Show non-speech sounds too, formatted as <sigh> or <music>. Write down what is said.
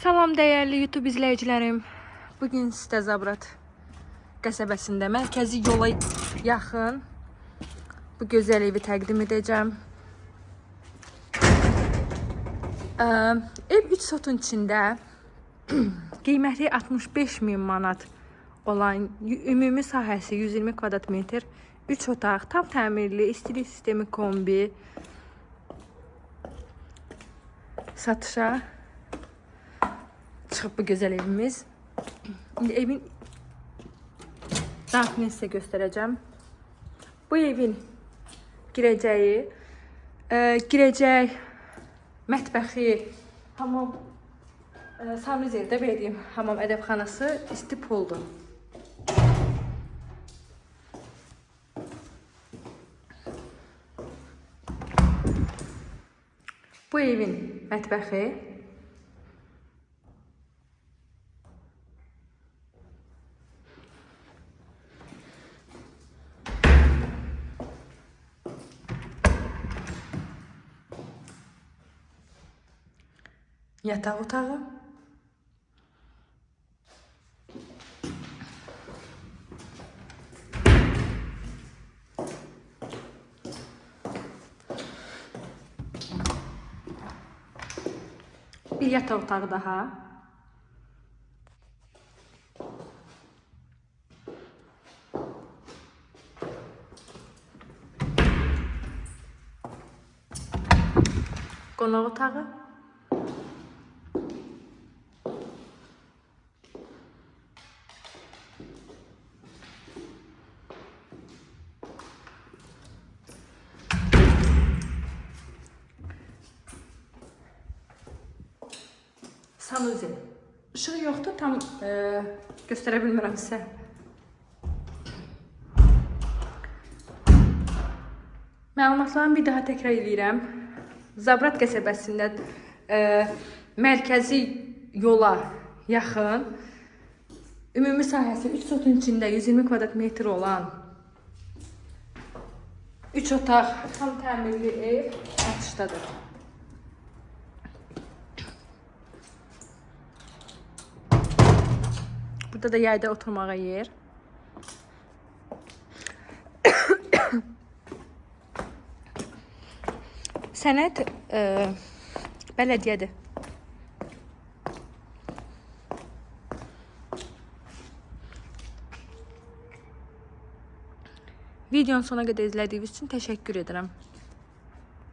Salam dəyərli YouTube izləyicilərim. Bu gün sizə Zabrat qəsəbəsində mərkəzi yola yaxın bu gözəl evi təqdim edəcəm. Ə, ev 3 sotun içində <clears throat> qiyməti 65 min manat olan ümumi sahəsi 120 kvadrat metr, 3 otaq, tam təmirli, istilik sistemi kombi satışa çıxıb bu gözəl evimiz. İndi evin daxilini sizə göstərəcəm. Bu evin girəcəyi, e, girəcək mətbəxi, hamam, e, sanuzeli də belə deyim, hamam ədəbxanası isti puldur. Bu evin mətbəxi yataq otağı bir yataq otağı daha qonaq otağı Sanuzel. Işığı yoxdur, tam e, göstərə bilmirəm sizə. Məlumatlarımı bir daha təkrar edirəm. Zabrat qəsəbəsində e, mərkəzi yola yaxın ümumi sahəsi 3 sotun içində 120 kvadrat metr olan 3 otaq tam təmirli ev satışdadır. Burada da yayda oturmağa yer. Sənət e, bələdiyyədir. Videonun sona qədər izlədiyiniz üçün təşəkkür edirəm.